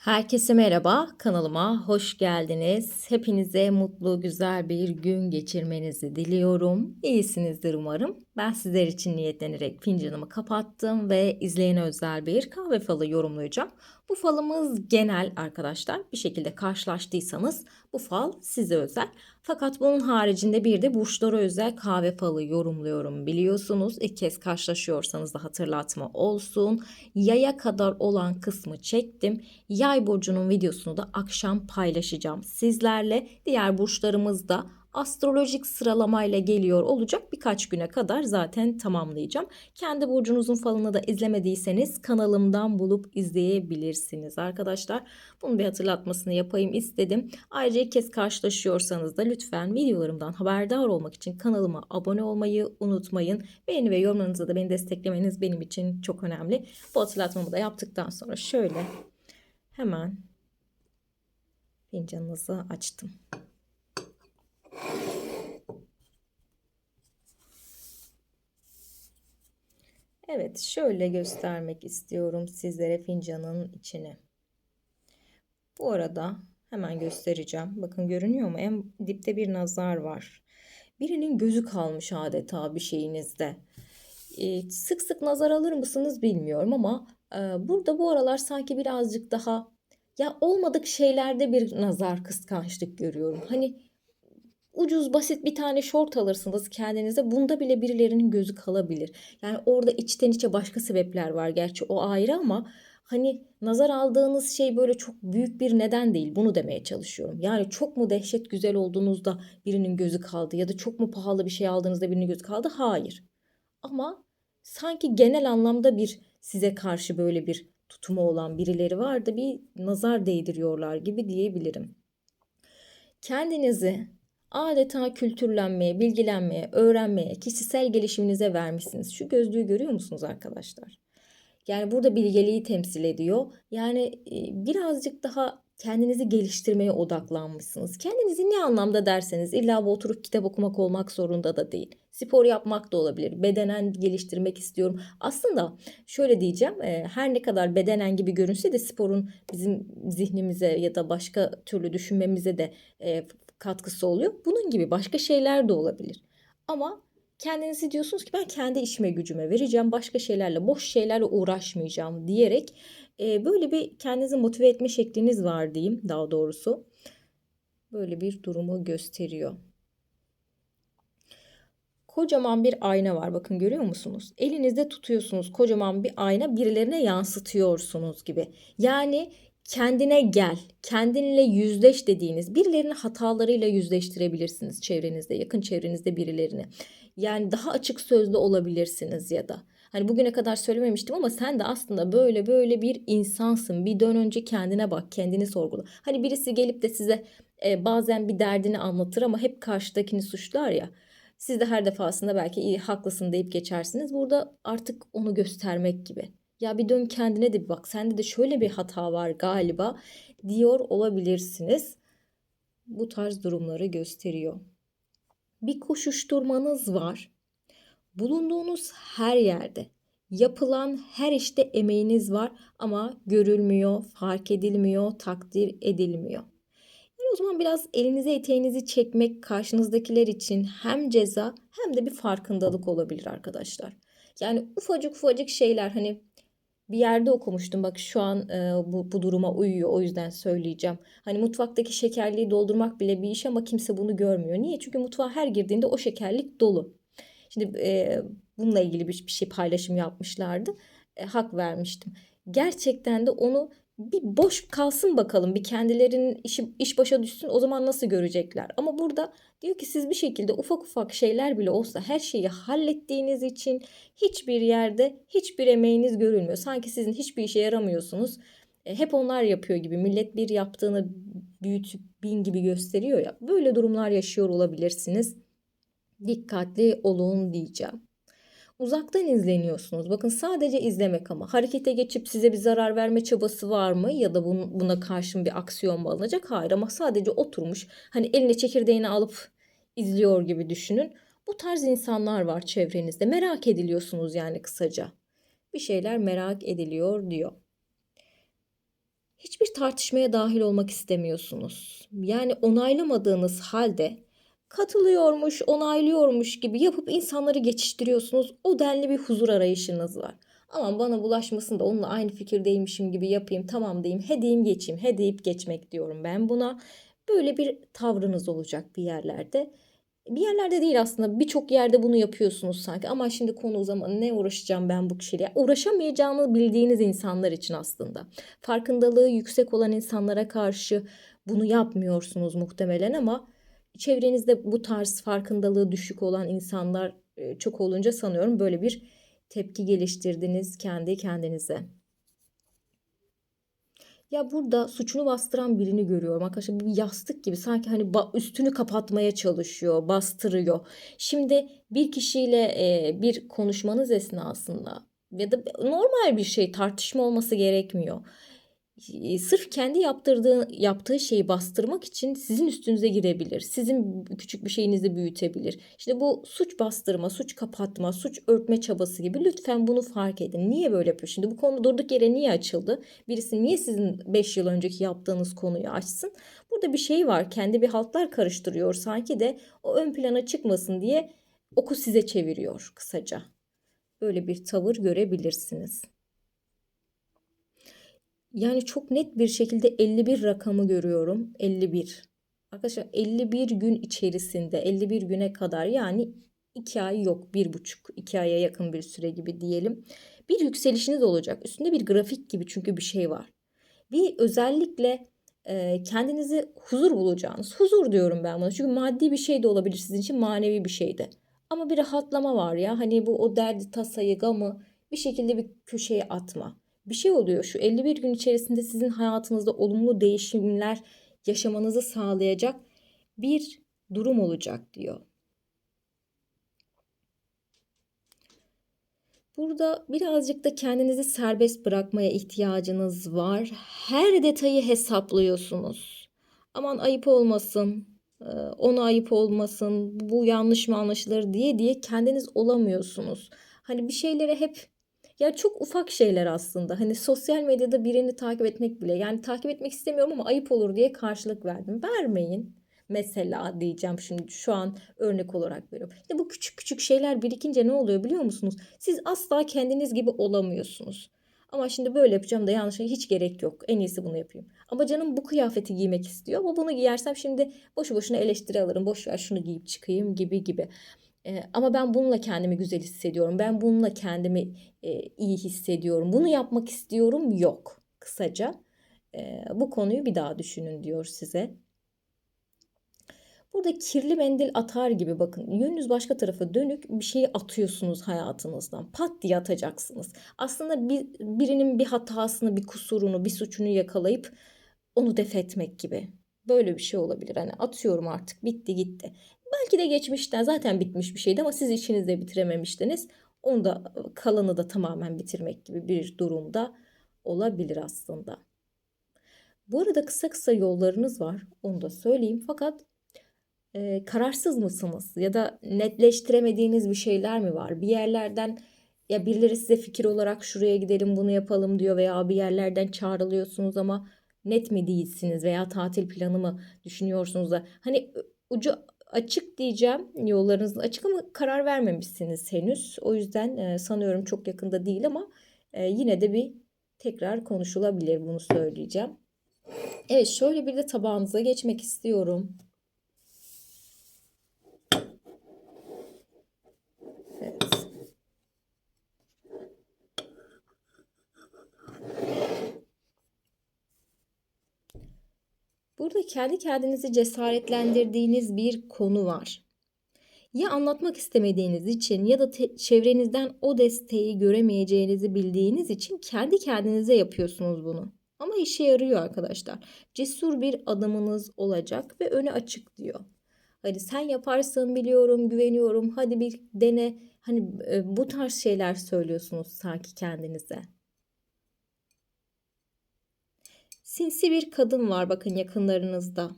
Herkese merhaba, kanalıma hoş geldiniz. Hepinize mutlu, güzel bir gün geçirmenizi diliyorum. İyisinizdir umarım. Ben sizler için niyetlenerek fincanımı kapattım ve izleyene özel bir kahve falı yorumlayacağım. Bu falımız genel arkadaşlar. Bir şekilde karşılaştıysanız bu fal size özel. Fakat bunun haricinde bir de burçlara özel kahve falı yorumluyorum biliyorsunuz. İlk kez karşılaşıyorsanız da hatırlatma olsun. Yaya kadar olan kısmı çektim. Yay burcunun videosunu da akşam paylaşacağım sizlerle. Diğer burçlarımız da astrolojik sıralamayla geliyor olacak. Birkaç güne kadar zaten tamamlayacağım. Kendi burcunuzun falını da izlemediyseniz kanalımdan bulup izleyebilirsiniz arkadaşlar. Bunun bir hatırlatmasını yapayım istedim. Ayrıca ilk kez karşılaşıyorsanız da lütfen videolarımdan haberdar olmak için kanalıma abone olmayı unutmayın. Beğeni ve yorumlarınızla da beni desteklemeniz benim için çok önemli. Bu hatırlatmamı da yaptıktan sonra şöyle hemen fincanınızı açtım. Evet, şöyle göstermek istiyorum sizlere fincanın içini. Bu arada hemen göstereceğim. Bakın görünüyor mu? En dipte bir nazar var. Birinin gözü kalmış adeta bir şeyinizde. Ee, sık sık nazar alır mısınız bilmiyorum ama e, burada bu aralar sanki birazcık daha ya olmadık şeylerde bir nazar kıskançlık görüyorum. Hani ucuz basit bir tane şort alırsınız kendinize. Bunda bile birilerinin gözü kalabilir. Yani orada içten içe başka sebepler var. Gerçi o ayrı ama hani nazar aldığınız şey böyle çok büyük bir neden değil. Bunu demeye çalışıyorum. Yani çok mu dehşet güzel olduğunuzda birinin gözü kaldı ya da çok mu pahalı bir şey aldığınızda birinin gözü kaldı? Hayır. Ama sanki genel anlamda bir size karşı böyle bir tutumu olan birileri var da bir nazar değdiriyorlar gibi diyebilirim. Kendinizi adeta kültürlenmeye, bilgilenmeye, öğrenmeye, kişisel gelişiminize vermişsiniz. Şu gözlüğü görüyor musunuz arkadaşlar? Yani burada bilgeliği temsil ediyor. Yani e, birazcık daha kendinizi geliştirmeye odaklanmışsınız. Kendinizi ne anlamda derseniz illa bu oturup kitap okumak olmak zorunda da değil. Spor yapmak da olabilir. Bedenen geliştirmek istiyorum. Aslında şöyle diyeceğim. E, her ne kadar bedenen gibi görünse de sporun bizim zihnimize ya da başka türlü düşünmemize de e, katkısı oluyor. Bunun gibi başka şeyler de olabilir. Ama kendinizi diyorsunuz ki ben kendi işime gücüme vereceğim. Başka şeylerle, boş şeylerle uğraşmayacağım diyerek e, böyle bir kendinizi motive etme şekliniz var diyeyim daha doğrusu. Böyle bir durumu gösteriyor. Kocaman bir ayna var. Bakın görüyor musunuz? Elinizde tutuyorsunuz kocaman bir ayna birilerine yansıtıyorsunuz gibi. Yani kendine gel, kendinle yüzleş dediğiniz birilerinin hatalarıyla yüzleştirebilirsiniz çevrenizde, yakın çevrenizde birilerini. Yani daha açık sözlü olabilirsiniz ya da. Hani bugüne kadar söylememiştim ama sen de aslında böyle böyle bir insansın. Bir dön önce kendine bak, kendini sorgula. Hani birisi gelip de size e, bazen bir derdini anlatır ama hep karşıdakini suçlar ya. Siz de her defasında belki iyi haklısın deyip geçersiniz. Burada artık onu göstermek gibi. Ya bir dön kendine de bir bak. Sende de şöyle bir hata var galiba diyor olabilirsiniz. Bu tarz durumları gösteriyor. Bir koşuşturmanız var. Bulunduğunuz her yerde, yapılan her işte emeğiniz var ama görülmüyor, fark edilmiyor, takdir edilmiyor. Yani o zaman biraz elinize eteğinizi çekmek karşınızdakiler için hem ceza hem de bir farkındalık olabilir arkadaşlar. Yani ufacık ufacık şeyler hani bir yerde okumuştum bak şu an e, bu, bu duruma uyuyor o yüzden söyleyeceğim. Hani mutfaktaki şekerliği doldurmak bile bir iş ama kimse bunu görmüyor. Niye? Çünkü mutfağa her girdiğinde o şekerlik dolu. Şimdi e, bununla ilgili bir, bir şey paylaşım yapmışlardı. E, hak vermiştim. Gerçekten de onu bir boş kalsın bakalım. Bir kendilerinin işi, iş başa düşsün o zaman nasıl görecekler. Ama burada diyor ki siz bir şekilde ufak ufak şeyler bile olsa her şeyi hallettiğiniz için hiçbir yerde hiçbir emeğiniz görülmüyor. Sanki sizin hiçbir işe yaramıyorsunuz. E, hep onlar yapıyor gibi. Millet bir yaptığını büyütüp bin gibi gösteriyor ya. Böyle durumlar yaşıyor olabilirsiniz. Dikkatli olun diyeceğim. Uzaktan izleniyorsunuz. Bakın sadece izlemek ama harekete geçip size bir zarar verme çabası var mı ya da buna karşın bir aksiyon mu alınacak? Hayır ama sadece oturmuş hani eline çekirdeğini alıp izliyor gibi düşünün. Bu tarz insanlar var çevrenizde. Merak ediliyorsunuz yani kısaca. Bir şeyler merak ediliyor diyor. Hiçbir tartışmaya dahil olmak istemiyorsunuz. Yani onaylamadığınız halde katılıyormuş, onaylıyormuş gibi yapıp insanları geçiştiriyorsunuz. O denli bir huzur arayışınız var. Aman bana bulaşmasın da onunla aynı fikirdeymişim gibi yapayım, tamam diyeyim, he diyeyim geçeyim, he deyip geçmek diyorum ben buna. Böyle bir tavrınız olacak bir yerlerde. Bir yerlerde değil aslında birçok yerde bunu yapıyorsunuz sanki ama şimdi konu o zaman ne uğraşacağım ben bu kişiyle? Uğraşamayacağını bildiğiniz insanlar için aslında. Farkındalığı yüksek olan insanlara karşı bunu yapmıyorsunuz muhtemelen ama çevrenizde bu tarz farkındalığı düşük olan insanlar e, çok olunca sanıyorum böyle bir tepki geliştirdiniz kendi kendinize. Ya burada suçunu bastıran birini görüyorum arkadaşlar. Bir yastık gibi sanki hani üstünü kapatmaya çalışıyor, bastırıyor. Şimdi bir kişiyle e, bir konuşmanız esnasında ya da normal bir şey tartışma olması gerekmiyor sırf kendi yaptırdığı yaptığı şeyi bastırmak için sizin üstünüze girebilir. Sizin küçük bir şeyinizi büyütebilir. İşte bu suç bastırma, suç kapatma, suç örtme çabası gibi lütfen bunu fark edin. Niye böyle yapıyor? Şimdi bu konu durduk yere niye açıldı? Birisi niye sizin 5 yıl önceki yaptığınız konuyu açsın? Burada bir şey var. Kendi bir haltlar karıştırıyor sanki de o ön plana çıkmasın diye oku size çeviriyor kısaca. Böyle bir tavır görebilirsiniz. Yani çok net bir şekilde 51 rakamı görüyorum. 51. Arkadaşlar 51 gün içerisinde 51 güne kadar yani 2 ay yok 1,5 2 aya yakın bir süre gibi diyelim. Bir yükselişiniz olacak. Üstünde bir grafik gibi çünkü bir şey var. Bir özellikle e, kendinizi huzur bulacağınız. Huzur diyorum ben buna. Çünkü maddi bir şey de olabilir sizin için manevi bir şey de. Ama bir rahatlama var ya. Hani bu o derdi, tasayı, gamı bir şekilde bir köşeye atma bir şey oluyor. Şu 51 gün içerisinde sizin hayatınızda olumlu değişimler yaşamanızı sağlayacak bir durum olacak diyor. Burada birazcık da kendinizi serbest bırakmaya ihtiyacınız var. Her detayı hesaplıyorsunuz. Aman ayıp olmasın, e, ona ayıp olmasın, bu yanlış mı anlaşılır diye diye kendiniz olamıyorsunuz. Hani bir şeylere hep ya çok ufak şeyler aslında. Hani sosyal medyada birini takip etmek bile. Yani takip etmek istemiyorum ama ayıp olur diye karşılık verdim. Vermeyin. Mesela diyeceğim şimdi şu an örnek olarak veriyorum. İşte bu küçük küçük şeyler birikince ne oluyor biliyor musunuz? Siz asla kendiniz gibi olamıyorsunuz. Ama şimdi böyle yapacağım da yanlış hiç gerek yok. En iyisi bunu yapayım. Ama canım bu kıyafeti giymek istiyor ama bunu giyersem şimdi boşu boşuna eleştiri alırım. Boş şunu giyip çıkayım gibi gibi. E, ama ben bununla kendimi güzel hissediyorum. Ben bununla kendimi e, iyi hissediyorum. Bunu yapmak istiyorum yok. Kısaca e, bu konuyu bir daha düşünün diyor size. Burada kirli mendil atar gibi bakın yönünüz başka tarafa dönük bir şeyi atıyorsunuz hayatınızdan. Pat diye atacaksınız. Aslında bir, birinin bir hatasını, bir kusurunu, bir suçunu yakalayıp onu def etmek gibi. Böyle bir şey olabilir. Hani atıyorum artık bitti gitti. Belki de geçmişten zaten bitmiş bir şeydi ama siz işinizde bitirememiştiniz. Onu da kalanı da tamamen bitirmek gibi bir durumda olabilir aslında. Bu arada kısa kısa yollarınız var. Onu da söyleyeyim. Fakat e, kararsız mısınız? Ya da netleştiremediğiniz bir şeyler mi var? Bir yerlerden ya birileri size fikir olarak şuraya gidelim bunu yapalım diyor veya bir yerlerden çağrılıyorsunuz ama net mi değilsiniz veya tatil planı mı düşünüyorsunuz da hani ucu açık diyeceğim. Yollarınız açık ama karar vermemişsiniz henüz. O yüzden e, sanıyorum çok yakında değil ama e, yine de bir tekrar konuşulabilir bunu söyleyeceğim. Evet şöyle bir de tabağınıza geçmek istiyorum. Burada kendi kendinizi cesaretlendirdiğiniz bir konu var. Ya anlatmak istemediğiniz için ya da çevrenizden o desteği göremeyeceğinizi bildiğiniz için kendi kendinize yapıyorsunuz bunu. Ama işe yarıyor arkadaşlar. Cesur bir adımınız olacak ve önü açık diyor. Hani sen yaparsın biliyorum, güveniyorum. Hadi bir dene. Hani e, bu tarz şeyler söylüyorsunuz sanki kendinize. Sinsi bir kadın var bakın yakınlarınızda.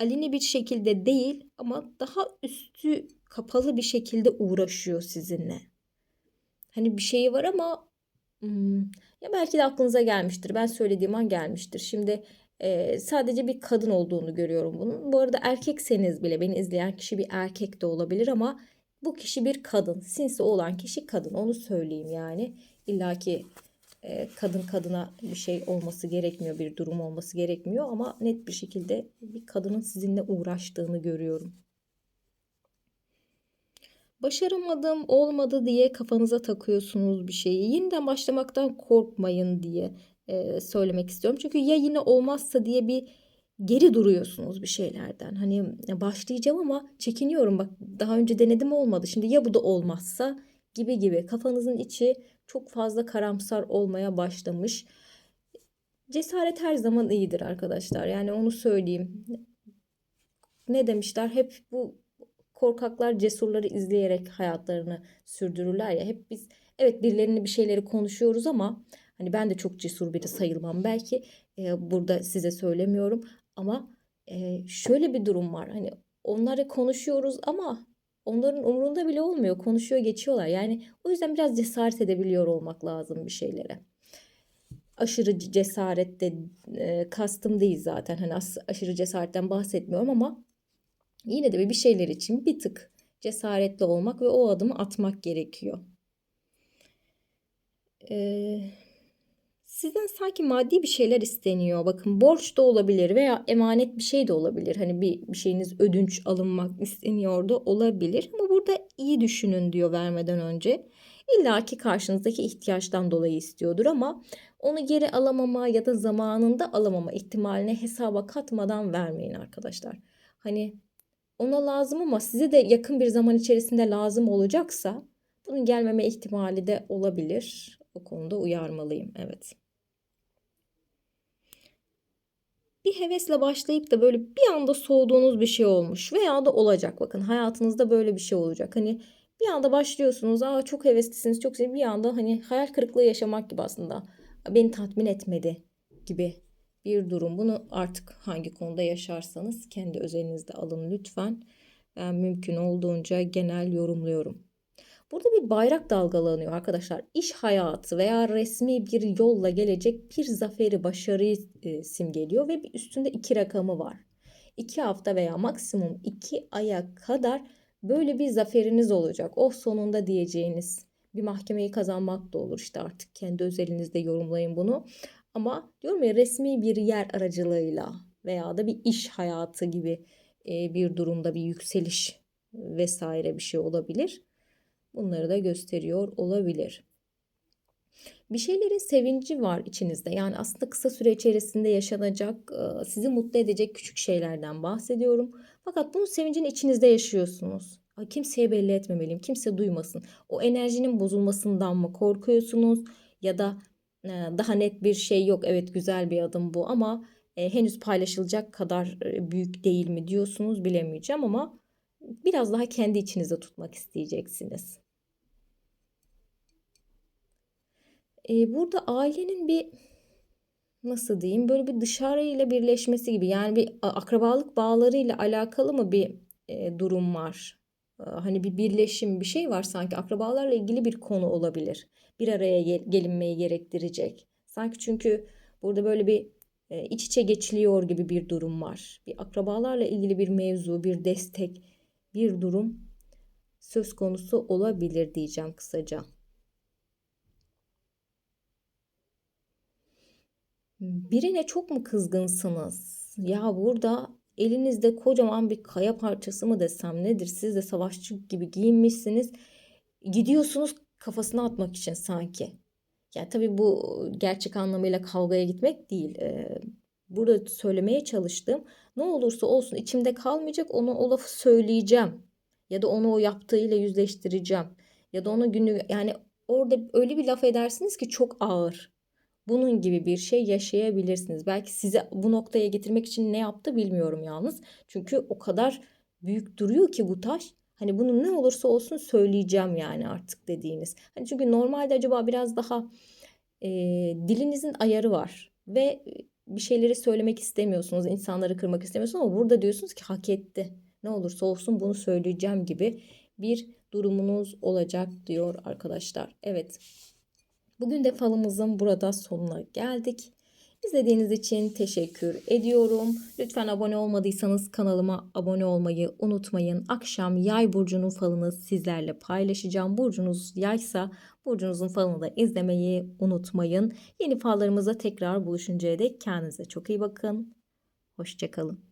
Aleni bir şekilde değil ama daha üstü kapalı bir şekilde uğraşıyor sizinle. Hani bir şeyi var ama Hmm, ya belki de aklınıza gelmiştir. Ben söylediğim an gelmiştir. Şimdi e, sadece bir kadın olduğunu görüyorum bunun. Bu arada erkekseniz bile beni izleyen kişi bir erkek de olabilir ama bu kişi bir kadın. Sinsi olan kişi kadın. Onu söyleyeyim yani. İlla ki kadın kadına bir şey olması gerekmiyor, bir durum olması gerekmiyor ama net bir şekilde bir kadının sizinle uğraştığını görüyorum. Başaramadım, olmadı diye kafanıza takıyorsunuz bir şeyi. Yeniden başlamaktan korkmayın diye e, söylemek istiyorum. Çünkü ya yine olmazsa diye bir geri duruyorsunuz bir şeylerden. Hani başlayacağım ama çekiniyorum. Bak daha önce denedim olmadı. Şimdi ya bu da olmazsa gibi gibi. Kafanızın içi çok fazla karamsar olmaya başlamış. Cesaret her zaman iyidir arkadaşlar. Yani onu söyleyeyim. Ne demişler? Hep bu korkaklar cesurları izleyerek hayatlarını sürdürürler ya. Hep biz evet birilerini bir şeyleri konuşuyoruz ama hani ben de çok cesur biri sayılmam belki. Ee, burada size söylemiyorum ama e, şöyle bir durum var. Hani onları konuşuyoruz ama onların umurunda bile olmuyor. Konuşuyor geçiyorlar. Yani o yüzden biraz cesaret edebiliyor olmak lazım bir şeylere. Aşırı cesaret de e, kastım değil zaten. Hani aşırı cesaretten bahsetmiyorum ama yine de bir şeyler için bir tık cesaretli olmak ve o adımı atmak gerekiyor. Eee Sizden sanki maddi bir şeyler isteniyor. Bakın borç da olabilir veya emanet bir şey de olabilir. Hani bir, bir şeyiniz ödünç alınmak isteniyor da olabilir. Ama burada iyi düşünün diyor vermeden önce. İlla ki karşınızdaki ihtiyaçtan dolayı istiyordur ama onu geri alamama ya da zamanında alamama ihtimaline hesaba katmadan vermeyin arkadaşlar. Hani ona lazım ama size de yakın bir zaman içerisinde lazım olacaksa bunun gelmeme ihtimali de olabilir. O konuda uyarmalıyım. Evet. Bir hevesle başlayıp da böyle bir anda soğuduğunuz bir şey olmuş veya da olacak. Bakın hayatınızda böyle bir şey olacak. Hani bir anda başlıyorsunuz. Aa çok heveslisiniz. Çok bir anda hani hayal kırıklığı yaşamak gibi aslında. Beni tatmin etmedi gibi bir durum. Bunu artık hangi konuda yaşarsanız kendi özelinizde alın lütfen. Ben mümkün olduğunca genel yorumluyorum. Burada bir bayrak dalgalanıyor arkadaşlar. İş hayatı veya resmi bir yolla gelecek bir zaferi, başarıyı e, simgeliyor ve bir üstünde iki rakamı var. İki hafta veya maksimum iki aya kadar böyle bir zaferiniz olacak. Oh sonunda diyeceğiniz bir mahkemeyi kazanmak da olur işte artık kendi özelinizde yorumlayın bunu. Ama diyorum ya resmi bir yer aracılığıyla veya da bir iş hayatı gibi e, bir durumda bir yükseliş vesaire bir şey olabilir. Bunları da gösteriyor olabilir. Bir şeylerin sevinci var içinizde. Yani aslında kısa süre içerisinde yaşanacak, sizi mutlu edecek küçük şeylerden bahsediyorum. Fakat bunun sevincini içinizde yaşıyorsunuz. Kimseye belli etmemeliyim, kimse duymasın. O enerjinin bozulmasından mı korkuyorsunuz? Ya da daha net bir şey yok. Evet güzel bir adım bu ama henüz paylaşılacak kadar büyük değil mi diyorsunuz bilemeyeceğim ama biraz daha kendi içinizde tutmak isteyeceksiniz. Ee, burada ailenin bir nasıl diyeyim böyle bir dışarıyla birleşmesi gibi yani bir akrabalık bağlarıyla alakalı mı bir e, durum var? E, hani bir birleşim bir şey var sanki akrabalarla ilgili bir konu olabilir. Bir araya gel gelinmeyi gerektirecek. Sanki çünkü burada böyle bir e, iç içe geçiliyor gibi bir durum var. Bir akrabalarla ilgili bir mevzu, bir destek, bir durum söz konusu olabilir diyeceğim kısaca. Birine çok mu kızgınsınız? Ya burada elinizde kocaman bir kaya parçası mı desem nedir? Siz de savaşçı gibi giyinmişsiniz. Gidiyorsunuz kafasına atmak için sanki. Yani tabii bu gerçek anlamıyla kavgaya gitmek değil. Ee, burada söylemeye çalıştığım ne olursa olsun içimde kalmayacak onu o lafı söyleyeceğim. Ya da onu o yaptığıyla yüzleştireceğim. Ya da ona günü yani orada öyle bir laf edersiniz ki çok ağır. Bunun gibi bir şey yaşayabilirsiniz. Belki size bu noktaya getirmek için ne yaptı bilmiyorum yalnız. Çünkü o kadar büyük duruyor ki bu taş. Hani bunu ne olursa olsun söyleyeceğim yani artık dediğiniz. Hani çünkü normalde acaba biraz daha e, dilinizin ayarı var ve bir şeyleri söylemek istemiyorsunuz, insanları kırmak istemiyorsunuz ama burada diyorsunuz ki hak etti. Ne olursa olsun bunu söyleyeceğim gibi bir durumunuz olacak diyor arkadaşlar. Evet. Bugün de falımızın burada sonuna geldik. İzlediğiniz için teşekkür ediyorum. Lütfen abone olmadıysanız kanalıma abone olmayı unutmayın. Akşam yay burcunun falını sizlerle paylaşacağım. Burcunuz yaysa burcunuzun falını da izlemeyi unutmayın. Yeni fallarımızda tekrar buluşuncaya dek kendinize çok iyi bakın. Hoşçakalın.